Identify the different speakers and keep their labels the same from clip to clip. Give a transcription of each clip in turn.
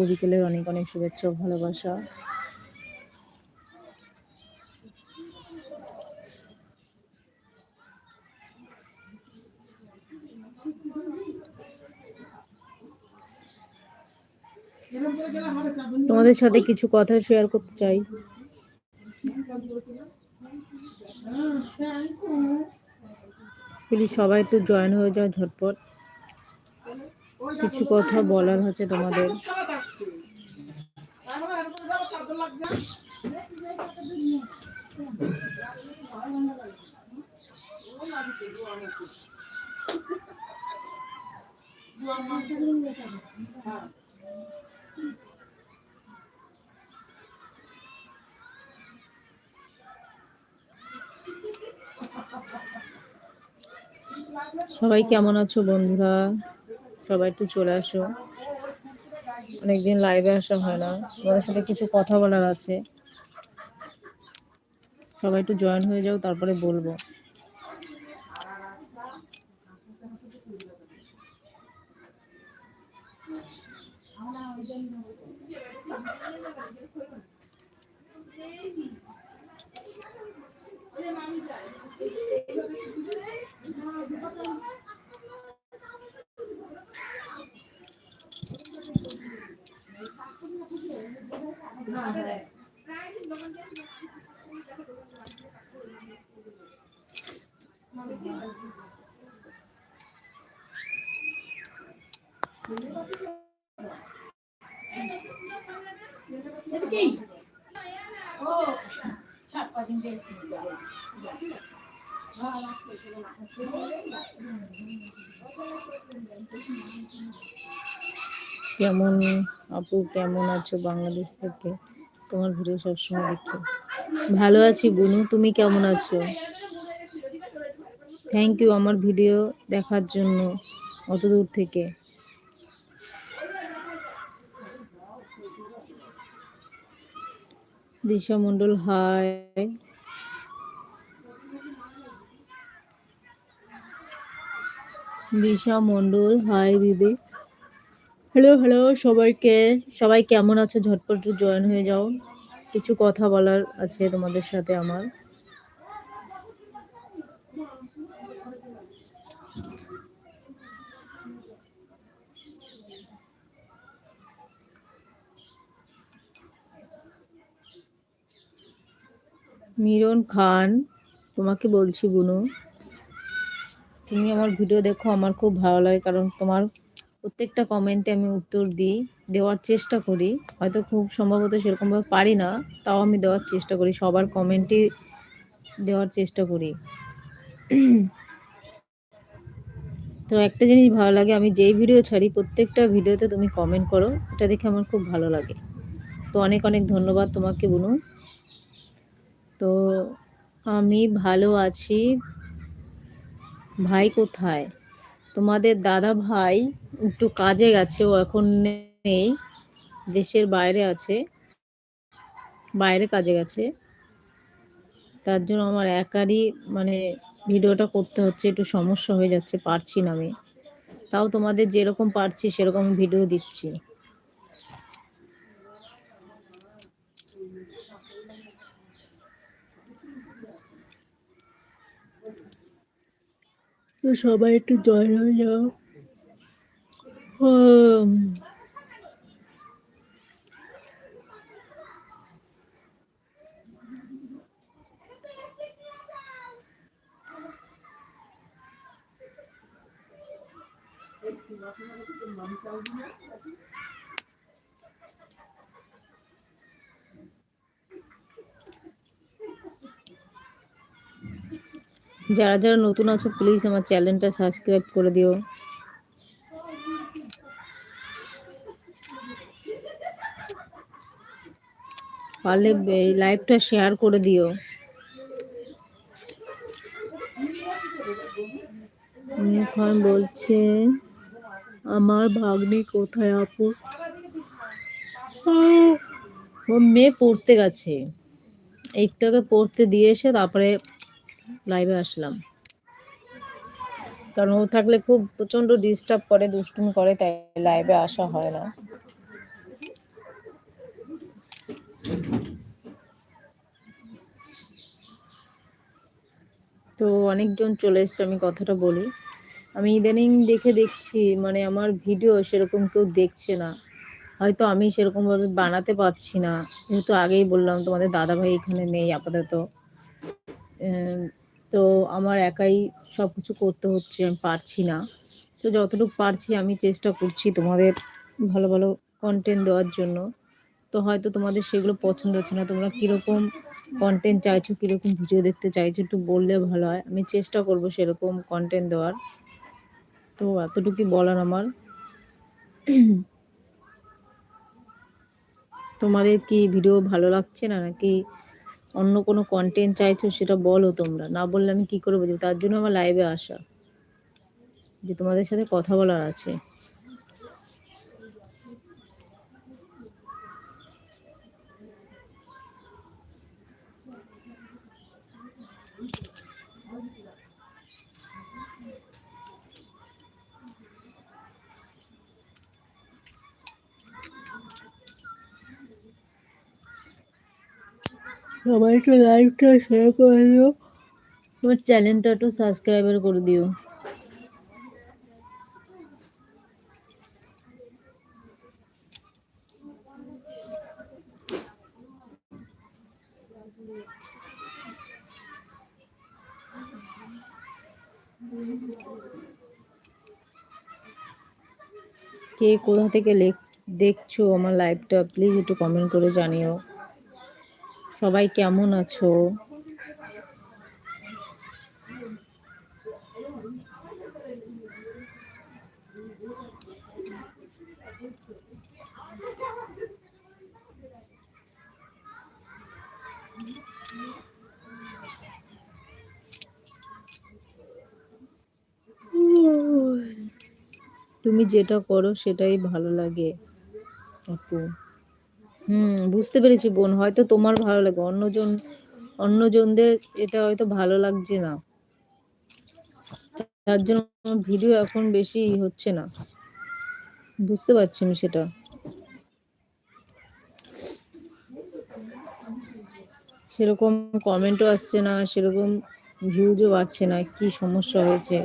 Speaker 1: বিকেলের অনেক অনেক শুভেচ্ছা ভালোবাসা তোমাদের সাথে কিছু কথা শেয়ার করতে চাই প্লিজ সবাই একটু জয়েন হয়ে যাও ঝটপট কিছু কথা বলার হচ্ছে তোমাদের। সবাই কেমন আছো বন্ধুরা? সবাই একটু চলে আসো। অনেকদিন লাইভে আসা হয় না। তোমাদের সাথে কিছু কথা বলার আছে। সবাই একটু জয়েন হয়ে যাও, তারপরে বলব। কেমন? আপু, কেমন আছো বাংলাদেশ থেকে? তোমার ভিডিও সবসময় দেখি। ভালো আছি বুনু, তুমি কেমন আছো? থ্যাংক ইউ আমার ভিডিও দেখার জন্য অত দূর থেকে। দিশা মন্ডল হাই দিশা মন্ডল হাই দিদি। হ্যালো হ্যালো সবাইকে। সবাই কেমন আছো? ঝটপট জয়েন হয়ে যাও। কিছু কথা বলার আছে তোমাদের সাথে আমার। মিরন খান, তোমাকে বলছি, বুনু। তুমি আমার ভিডিও দেখো, আমার খুব ভালো লাগে, কারণ তোমার প্রত্যেকটা কমেন্টে আমি উত্তর দিই, দেওয়ার চেষ্টা করি। হয়তো খুব সম্ভবত সেরকমভাবে পারি না, তাও আমি দেওয়ার চেষ্টা করি, সবার কমেন্টই দেওয়ার চেষ্টা করি। তো একটা জিনিস ভালো লাগে, আমি যেই ভিডিও ছাড়ি, প্রত্যেকটা ভিডিওতে তুমি কমেন্ট করো, এটা দেখে আমার খুব ভালো লাগে। তো অনেক অনেক ধন্যবাদ তোমাকে বলুন তো আমি ভালো আছি। ভাই কোথায়? তোমাদের দাদা ভাই একটু কাজে গেছে, ও এখন নেই, দেশের বাইরে আছে, বাইরে কাজে গেছে। তার জন্য আমার একারই মানে ভিডিওটা করতে হচ্ছে, একটু সমস্যা হয়ে যাচ্ছে, পারছি না আমি। তাও তোমাদের যেরকম পারছি, সেরকম ভিডিও দিচ্ছি। তো সবাই একটু জয় হয়ে যাও। যারা যারা নতুন আছো প্লিজ আমার চ্যানেলটা সাবস্ক্রাইব করে দিও। পারলে এই লাইভটা শেয়ার করে দিও। এখন বলছে, আমার ভাগ্নি কোথায় আপু? ও মেয়ে পড়তে গেছে। একটু পড়তে দিয়ে এসে তারপরে লাইভে আসলাম। কারণ ও থাকলে খুব প্রচণ্ড ডিস্টার্ব করে, দুষ্টুমি করে, তাই লাইভে আসা হয় না। তো অনেকজন চলে এসছে, আমি কথাটা বলি। আমি ইদানিং দেখে দেখছি মানে আমার ভিডিও সেরকম কেউ দেখছে না। হয়তো আমি সেরকমভাবে বানাতে পারছি না। যেহেতু আগেই বললাম, তোমাদের দাদাভাই এখানে নেই আপাতত। তো আমার একাই সব কিছু করতে হচ্ছে, আমি পারছি না। তো যতটুকু পারছি, আমি চেষ্টা করছি তোমাদের ভালো ভালো কন্টেন্ট দেওয়ার জন্য। তো হয়তো তোমাদের সেগুলো পছন্দ হচ্ছে না। তোমরা কীরকম কন্টেন্ট চাইছো, কীরকম ভিডিও দেখতে চাইছো, একটু বললে ভালো হয়। আমি চেষ্টা করব সেরকম কন্টেন্ট দেওয়ার। তো এতটুকুই বলার আমার। তোমাদের কি ভিডিও ভালো লাগছে না? নাকি অন্য কোনো কন্টেন্ট চাইছো সেটা বলো তোমরা। না বললে আমি কি করে বুঝব তার জন্য আমার লাইভে আসা। যে তোমাদের সাথে কথা বলার আছে। সবাই একটু লাইভটা শেয়ার করে দিও। তোমার চ্যানেলটা একটু সাবস্ক্রাইবার করে দিও। কে কোথা থেকে লেখ- দেখছ আমার লাইভটা প্লিজ একটু কমেন্ট করে জানিও। সবাই কেমন আছো? তুমি যেটা করো সেটাই ভালো লাগে আপু। হুম, বুঝতে পেরেছি বোন, হয়তো তোমার ভালো লাগে। অন্যজন, অন্যজনদের এটা হয়তো ভালো লাগছে না। তার জন্য ভিডিও এখন বেশি হচ্ছে না। বুঝতে পারছি আমি সেটা। সেরকম কমেন্টও আসছে না, সেরকম ভিউজও বাড়ছে না, কি সমস্যা হয়েছে?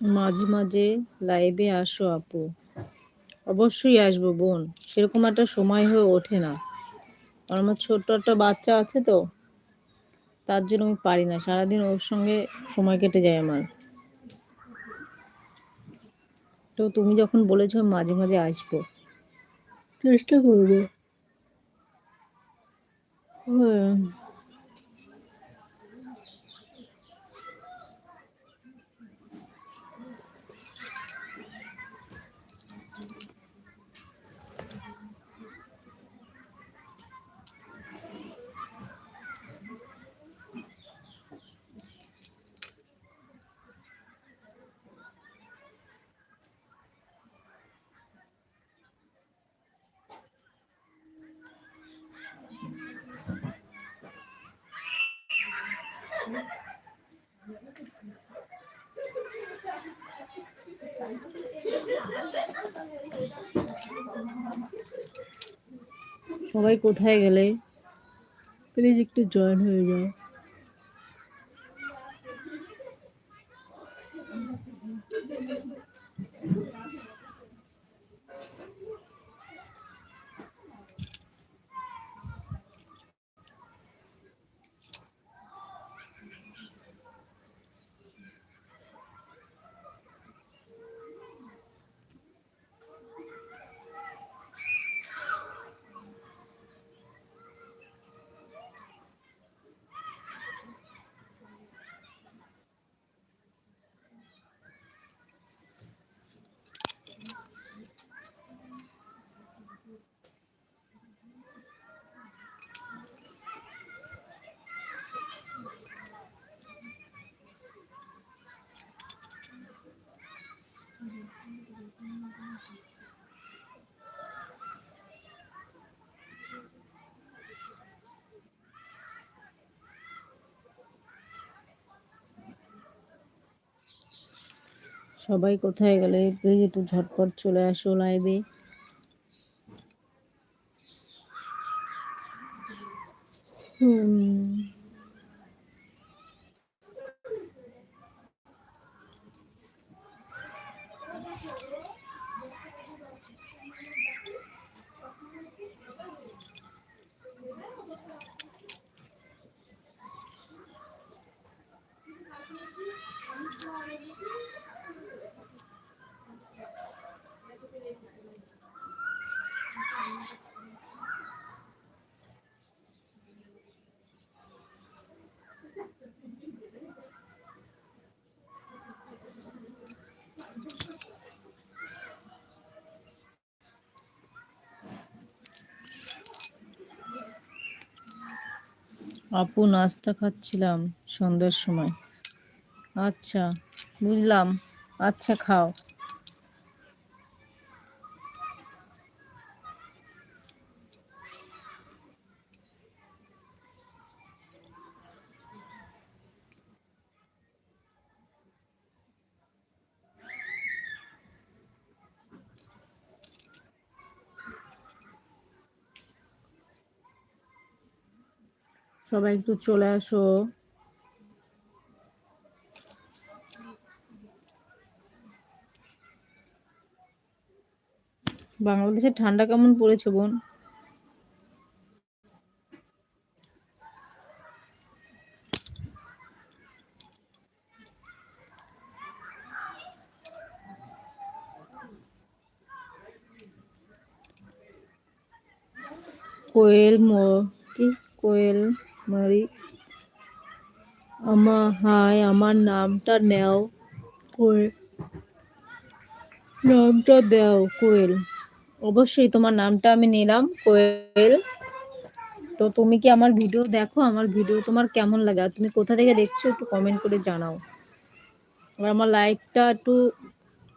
Speaker 1: মাঝে মাঝে লাইভে আসো আপু। অবশ্যই আসব বোন। সেরকম একটা সময় হয়ে ওঠে না। আর আমার ছোট্ট একটা বাচ্চা আছে তো তার জন্য আমি পারি না। সারাদিন ওর সঙ্গে সময় কেটে যায় আমার। তো তুমি যখন বলেছ মাঝে মাঝে আসব। চেষ্টা করব। হ্যাঁ। সবাই কোথায় গেলে? প্লিজ একটু জয়েন হয়ে যাও। সবাই কোথায় গেলে? একটু ঝটপট চলে আসো লাইভে হুম আপু নাস্তা খাচ্ছিলাম সন্ধ্যার সময়। আচ্ছা বুঝলাম। আচ্ছা খাও। সবাই একটু চলে আসো। বাংলাদেশে ঠান্ডা কেমন পড়েছে বোন? কোয়েল মো কি কোয়েল? মারি। আমা, হাই, আমার নামটা নেও কোয়েল নামটা দাও কোয়েল। অবশ্যই তোমার নামটা আমি নিলাম, কোয়েল। তো তুমি কি আমার ভিডিও দেখো? আমার ভিডিও তোমার কেমন লাগে? আর তুমি কোথা থেকে দেখছ একটু কমেন্ট করে জানাও। আর আমার লাইকটা একটু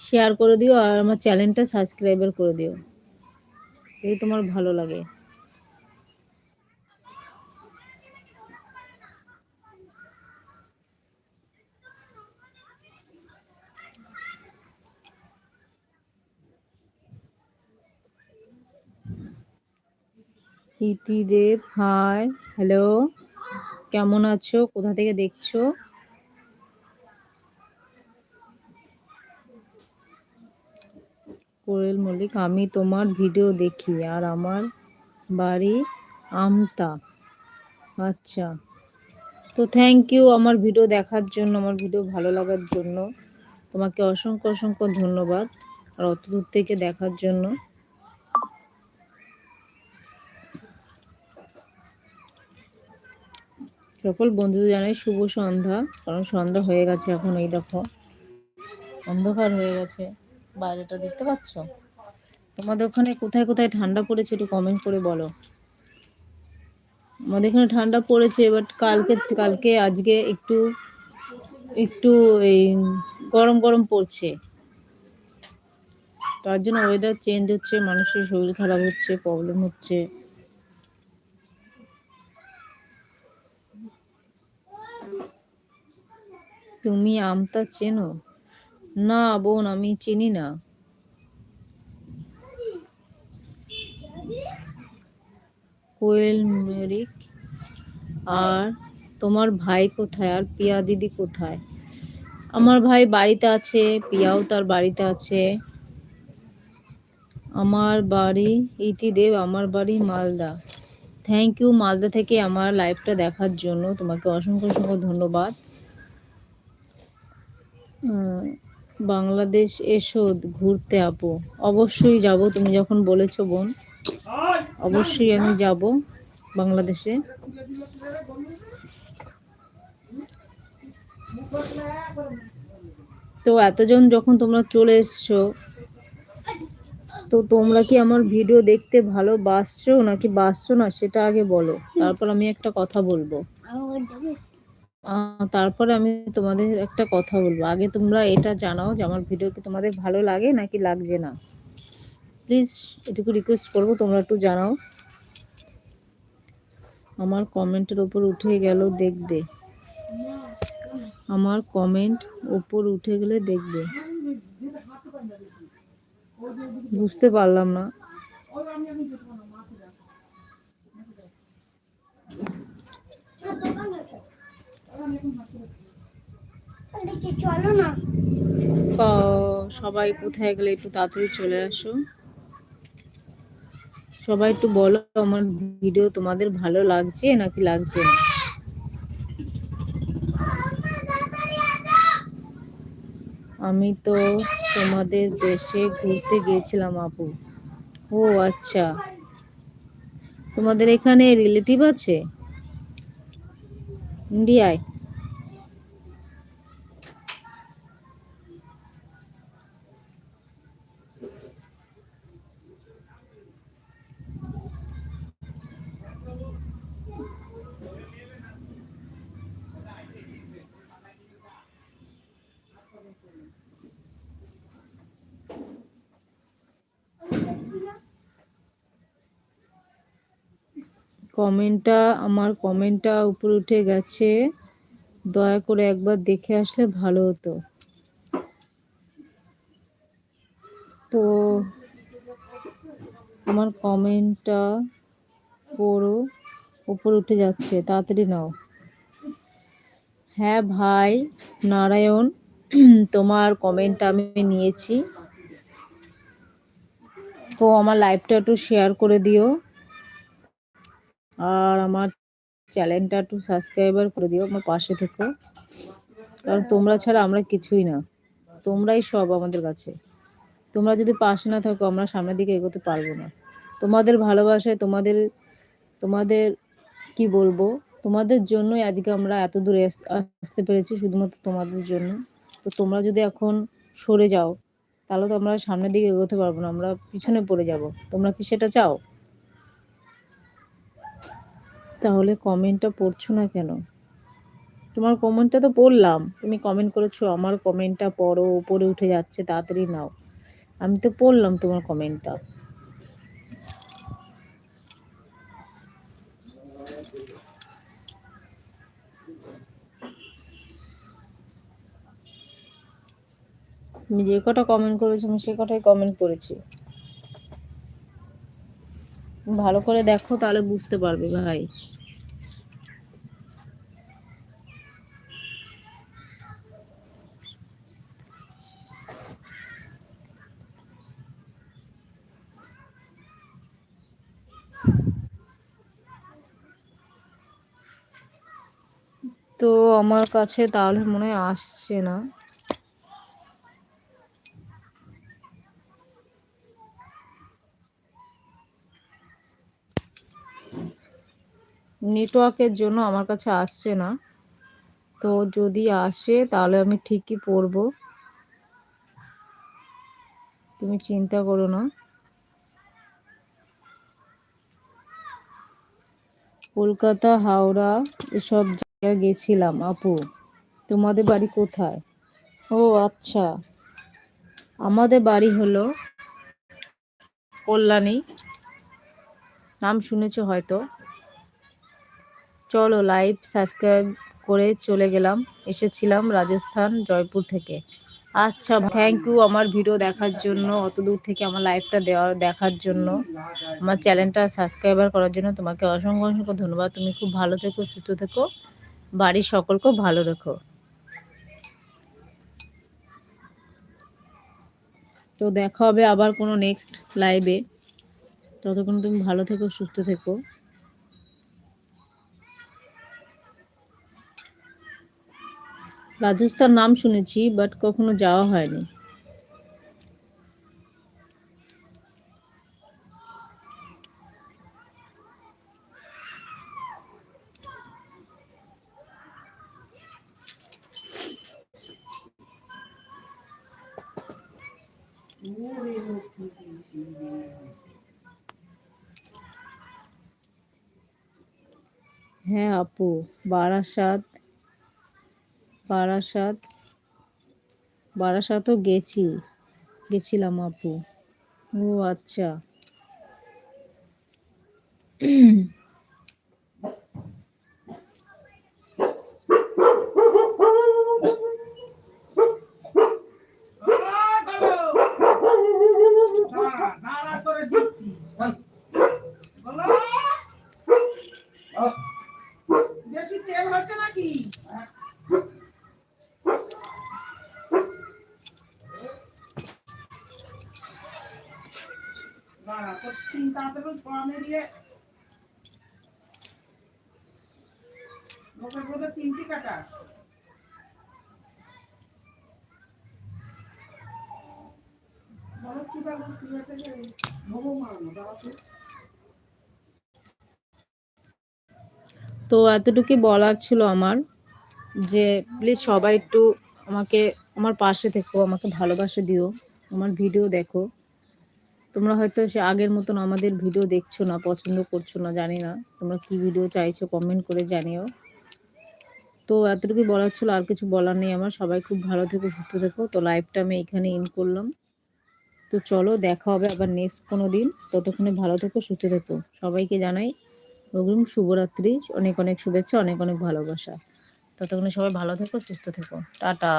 Speaker 1: শেয়ার করে দিও, আর আমার চ্যানেলটা সাবস্ক্রাইবার করে দিও। যদি তোমার ভালো লাগে। ইতিদেব, হাই, হ্যালো। কেমন আছো? কোথা থেকে দেখছ? কোয়েল মল্লিক, আমি তোমার ভিডিও দেখি আর আমার বাড়ি আমতা। আচ্ছা। তো থ্যাংক ইউ আমার ভিডিও দেখার জন্য, আমার ভিডিও ভালো লাগার জন্য। তোমাকে অসংখ্য অসংখ্য ধন্যবাদ। আর অত দূর থেকে দেখার জন্য। সকল বন্ধুদের জানাই শুভ সন্ধ্যা। কারণ সন্ধ্যা হয়ে গেছে এখন এই দেখো। অন্ধকার হয়ে গেছে। বাইরেটা দেখতে পাচ্ছ? তোমাদের ওখানে কোথায় কোথায় ঠান্ডা পড়েছে একটু কমেন্ট করে বলো। আমাদের এখানে ঠান্ডা পড়েছে বাট কালকে কালকে, আজকে একটু একটু এই গরম গরম পড়ছে। তার জন্য ওয়েদার চেঞ্জ হচ্ছে, মানুষের শরীর খারাপ হচ্ছে প্রবলেম হচ্ছে। তুমি আমতা চেনো? না বোন, আমি চিনি না। কোয়েল মেরিক আর তোমার ভাই কোথায়? আর পিয়া দিদি কোথায়? আমার ভাই বাড়িতে আছে, পিয়াও তার বাড়িতে আছে। আমার বাড়ি ইতিদেব, আমার বাড়ি মালদা। থ্যাংক ইউ মালদা থেকে আমার লাইভটা দেখার জন্য। তোমাকে অসংখ্য অসংখ্য ধন্যবাদ। বাংলাদেশ এসো, ঘুরতে আপু। অবশ্যই যাব, তুমি যখন বলেছ বোন, অবশ্যই আমি যাব বাংলাদেশে। তো এতজন যখন তোমরা চলে এসছো, তো তোমরা কি আমার ভিডিও দেখতে ভালোবাসছো নাকি বাসছো না, সেটা আগে বলো। তারপর আমি একটা কথা বলব। তারপরে আমি তোমাদের একটা কথা বলব। আগে তোমরা এটা জানাও যে আমার ভিডিও কি তোমাদের ভালো লাগে নাকি লাগছে না? প্লিজ এটুকু রিকোয়েস্ট করব, তোমরা একটু জানাও। আমার কমেন্টের ওপর উঠে গেল দেখবে। আমার কমেন্ট ওপর উঠে গেলে দেখবে। বুঝতে পারলাম না।
Speaker 2: চলো
Speaker 1: সবাই কোথায় গেলে একটু তাড়াতাড়ি চলে আসো। সবাই একটু বলো, আমার ভিডিও তোমাদের ভালো লাগছে নাকি লাগছে না? আমি তো তোমাদের দেশে ঘুরতে গিয়েছিলাম, আপু। ও আচ্ছা। তোমাদের এখানে রিলেটিভ আছে? ইন্ডিয়ায়? কমেন্টটা, আমার কমেন্টটা উপরে উঠে গেছে। দয়া করে একবার দেখে আসলে ভালো হতো। তো, আমার কমেন্টটা পড়ো, উপরে উঠে যাচ্ছে। তাড়াতাড়ি নাও। হ্যাঁ ভাই, নারায়ণ, তোমার কমেন্ট আমি নিয়েছি। তো আমার লাইভটা একটু শেয়ার করে দিও। আর আমার চ্যানেলটা একটু সাবস্ক্রাইবার করে দিও আমার পাশে থেকো। কারণ তোমরা ছাড়া আমরা কিছুই না। তোমরাই সব আমাদের কাছে। তোমরা যদি পাশে না থাকো, আমরা সামনের দিকে এগোতে পারব না। তোমাদের ভালোবাসায় তোমাদের তোমাদের, কি বলব? তোমাদের জন্যই আজকে আমরা এত দূরে আস- আসতে পেরেছি, শুধুমাত্র তোমাদের জন্য। তো তোমরা যদি এখন সরে যাও, তাহলে তো আমরা সামনের দিকে এগোতে পারব না, আমরা পিছনে পড়ে যাব। তোমরা কি সেটা চাও? তাহলে কমেন্টটা পড়ছো না কেন? তোমার কমেন্টটা তো পড়লাম। তুমি কমেন্ট করেছ, আমার কমেন্টটা পড়ো, উপরে উঠে যাচ্ছে, তাড়াতাড়ি নাও। আমি তো পড়লাম তোমার কমেন্টটা তুমি যে কটা কমেন্ট করেছ, আমি সে কটাই কমেন্ট করেছি। ভালো করে দেখো, তাহলে বুঝতে পারবে ভাই। তো আমার কাছে তাহলে মনে হয় আসছে না। নেটওয়ার্কের জন্য আমার কাছে আসছে না। তো যদি আসে, তাহলে আমি ঠিকই পড়ব। তুমি চিন্তা করো না। কলকাতা, হাওড়া, এসব জায়গায় গেছিলাম। আপু, তোমাদের বাড়ি কোথায়? ও আচ্ছা। আমাদের বাড়ি হলো কল্যাণী। নাম শুনেছো হয়তো? চলো লাইভ সাবস্ক্রাইব করে চলে গেলাম। এসেছিলাম রাজস্থান, জয়পুর থেকে। আচ্ছা থ্যাংক ইউ আমার ভিডিও দেখার জন্য, অত দূর থেকে আমার লাইভটা দেওয়ার দেখার জন্য। আমার চ্যানেলটা সাবস্ক্রাইবার করার জন্য তোমাকে অসংখ্য অসংখ্য ধন্যবাদ। তুমি খুব ভালো থেকো, সুস্থ থেকো। বাড়ির সকলকেও ভালো রেখো। তো দেখা হবে আবার কোনো নেক্সট লাইভে ততক্ষণ তুমি ভালো থেকো, সুস্থ থেকো। রাজস্থান নাম শুনেছি বাট কখনো যাওয়া হয়নি। হ্যাঁ আপু বারাসাত বারাসাত বারাসাতও গেছি গেছিলাম আপু। ও আচ্ছা
Speaker 3: নাড়া করে দিচ্ছি বলো বেশি তেল হচ্ছে নাকি দাঁড়া তোর চিন্তা তো সরানে দিয়ে মুখের মধ্যে চিমটি কাটা বলো কি বলো শুয়ে থেকে ভোগও মারানো দাঁড়া তুই
Speaker 1: তো এতটুকুই বলার ছিল আমার যে প্লিজ সবাই একটু আমাকে, আমার পাশে থেকো, আমাকে ভালোবাসা দিও, আমার ভিডিও দেখো। তোমরা হয়তো সে আগের মতন আমাদের ভিডিও দেখছ না, পছন্দ করছ না, জানি না। তোমরা কি ভিডিও চাইছো কমেন্ট করে জানিও। তো এতটুকুই বলার ছিল, আর কিছু বলার নেই আমার। সবাই খুব ভালো থেকো, সুস্থ থেকো। তো লাইভটা আমি এখানে ইন করলাম। তো চলো দেখা হবে আবার নেক্সট কোনো দিন। ততক্ষণে ভালো থেকো, সুস্থ থেকো। সবাইকে জানাই অগ্রিম শুভরাত্রি অনেক অনেক শুভেচ্ছা, অনেক অনেক ভালোবাসা। ততক্ষণে সবাই ভালো থেকো, সুস্থ থেকো। টাটা।